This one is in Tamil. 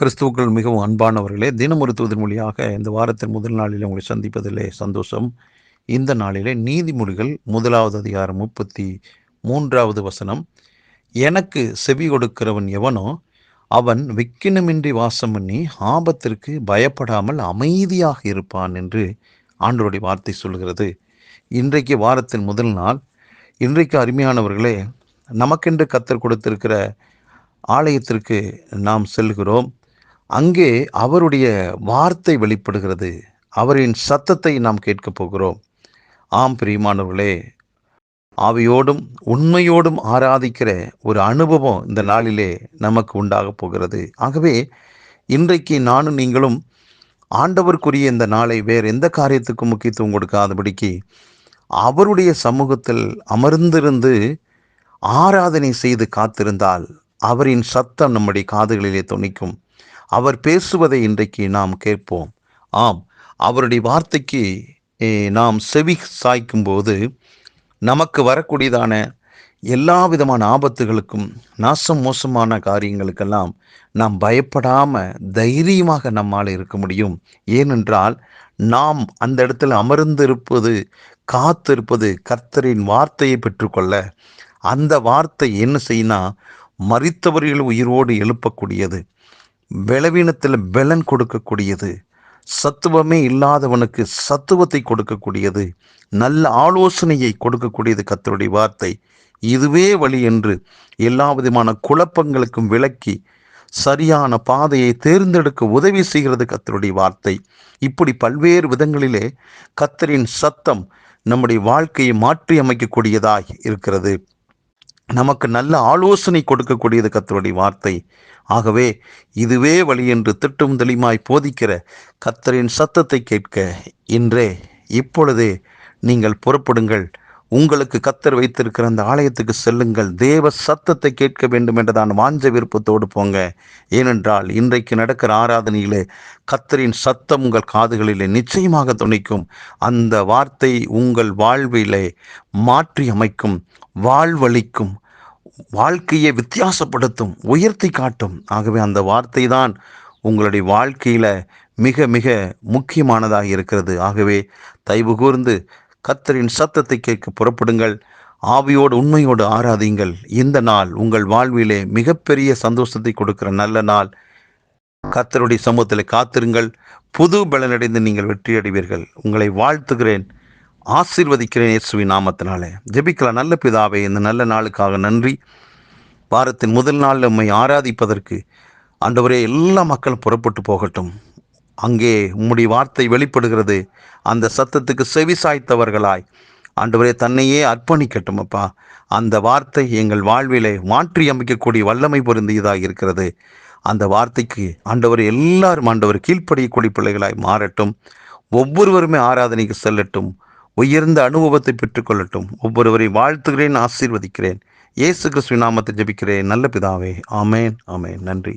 கிறிஸ்துவுக்கள் மிகவும் அன்பானவர்களே தினமருத்துவதன் மொழியாக இந்த வாரத்தின் முதல் நாளில் உங்களை சந்திப்பதிலே சந்தோஷம். இந்த நாளிலே நீதிமொழிகள் முதலாவது அதிகாரம் முப்பத்தி மூன்றாவது வசனம். எனக்கு செவி கொடுக்கிறவன் எவனோ அவன் விக்கினமின்றி வாசம் பண்ணி ஆபத்திற்கு பயப்படாமல் அமைதியாக இருப்பான் என்று ஆண்டோருடைய வார்த்தை சொல்கிறது. இன்றைக்கு வாரத்தின் முதல் நாள். இன்றைக்கு அருமையானவர்களே நமக்கென்று கத்தர் கொடுத்திருக்கிற ஆலயத்திற்கு நாம் செல்கிறோம். அங்கே அவருடைய வார்த்தை வெளிப்படுகிறது. அவரின் சத்தத்தை நாம் கேட்கப் போகிறோம். ஆம் பிரியமானவர்களே ஆவியோடும் உண்மையோடும் ஆராதிக்கிற ஒரு அனுபவம் இந்த நாளிலே நமக்கு உண்டாக போகிறது. ஆகவே இன்றைக்கு நானும் நீங்களும் ஆண்டவருக்குரிய இந்த நாளை வேறு எந்த காரியத்துக்கும் முக்கியத்துவம் கொடுக்காதபடிக்கு அவருடைய சமூகத்தில் அமர்ந்திருந்து ஆராதனை செய்து காத்திருந்தால் அவரின் சத்தம் நம்முடைய காதுகளிலே துணிக்கும் அவர் பேசுவதை இன்றைக்கு நாம் கேட்போம். ஆம் அவருடைய வார்த்தைக்கு நாம் செவி சாய்க்கும் போது நமக்கு வரக்கூடியதான எல்லா விதமான ஆபத்துகளுக்கும் நாசம் மோசமான காரியங்களுக்கெல்லாம் நாம் பயப்படாமல் தைரியமாக நம்மால் இருக்க முடியும். ஏனென்றால் நாம் அந்த இடத்துல அமர்ந்திருப்பது காத்திருப்பது கர்த்தரின் வார்த்தையை பெற்றுக்கொள்ள அந்த வார்த்தை என்ன செய்யினா மறித்தவர்கள் உயிரோடு எழுப்பக்கூடியது. பலவீனத்தில் பலன் கொடுக்கக்கூடியது. சத்துவமே இல்லாதவனுக்கு சத்துவத்தை கொடுக்கக்கூடியது. நல்ல ஆலோசனையை கொடுக்கக்கூடியது கத்தருடைய வார்த்தை. இதுவே வழி என்று எல்லா விதமான குழப்பங்களுக்கும் விளக்கி சரியான பாதையை தேர்ந்தெடுக்க உதவி செய்கிறது கத்தருடைய வார்த்தை. இப்படி பல்வேறு விதங்களிலே கத்தரின் சத்தம் நம்முடைய வாழ்க்கையை மாற்றி அமைக்கக்கூடியதாய் இருக்கிறது. நமக்கு நல்ல ஆலோசனை கொடுக்கக்கூடியது கத்தருடைய வார்த்தை. ஆகவே இதுவே வழி என்று திட்டும் தெளிமாய் போதிக்கிற கத்தரின் சத்தத்தை கேட்க இன்றே இப்பொழுதே நீங்கள் புறப்படுங்கள். உங்களுக்கு கத்தர் வைத்திருக்கிற அந்த ஆலயத்துக்கு செல்லுங்கள். தேவ சத்தத்தை கேட்க வேண்டும் என்றதான் வாஞ்ச விருப்பத்தோடு போங்க. ஏனென்றால் இன்றைக்கு நடக்கிற ஆராதனையிலே கத்தரின் சத்தம் உங்கள் காதுகளிலே நிச்சயமாக துணிக்கும். அந்த வார்த்தை உங்கள் வாழ்விலே மாற்றி அமைக்கும் வாழ்வழிக்கும் வாழ்க்கையை வித்தியாசப்படுத்தும் உயர்த்தி காட்டும். ஆகவே அந்த வார்த்தை தான் உங்களுடைய வாழ்க்கையில் மிக மிக முக்கியமானதாக இருக்கிறது. ஆகவே தயவு கூர்ந்து கத்தரின் சத்தத்தை கேட்க புறப்படுங்கள். ஆவியோடு உண்மையோடு ஆராதிங்கள் இந்த நாள் உங்கள் வாழ்விலே மிகப்பெரிய சந்தோஷத்தை கொடுக்கிற நல்ல நாள். கத்தருடைய சமூகத்தில் காத்திருங்கள். புது பலனடைந்து நீங்கள் வெற்றியடைவீர்கள். உங்களை வாழ்த்துகிறேன். ஆசீர்வதிக்கிறேன் இயேசுவின் நாமத்தினாலே. ஜெபிக்கலாம். நல்ல பிதாவே இந்த நல்ல நாளுக்காக நன்றி. வாரத்தின் முதல் நாள் நம்மை ஆராதிப்பதற்கு ஆண்டவரே எல்லா மக்களும் புறப்பட்டு போகட்டும். அங்கே உம்முடைய வார்த்தை வெளிப்படுகிறது. அந்த சத்தத்துக்கு செவி சாய்த்தவர்களாய். ஆண்டவரே தன்னையே அர்ப்பணிக்கட்டும் அப்பா. அந்த வார்த்தை எங்கள் வாழ்விலே மாற்றி அமைக்கக்கூடிய வல்லமை பொருந்தியதாக இருக்கிறது. அந்த வார்த்தைக்கு ஆண்டவர் எல்லாரும் ஆண்டவர் கீழ்ப்படியக்கூடிய பிள்ளைகளாய் மாறட்டும். ஒவ்வொருவருமே ஆராதனைக்கு செல்லட்டும். உயர்ந்த அனுபவத்தை பெற்றுக்கொள்ளட்டும். ஒவ்வொருவரை வாழ்த்துகிறேன் ஆசீர்வதிக்கிறேன். இயேசு கிறிஸ்துவின் நாமத்தை ஜபிக்கிறேன். நல்ல பிதாவே. ஆமேன் ஆமேன். நன்றி.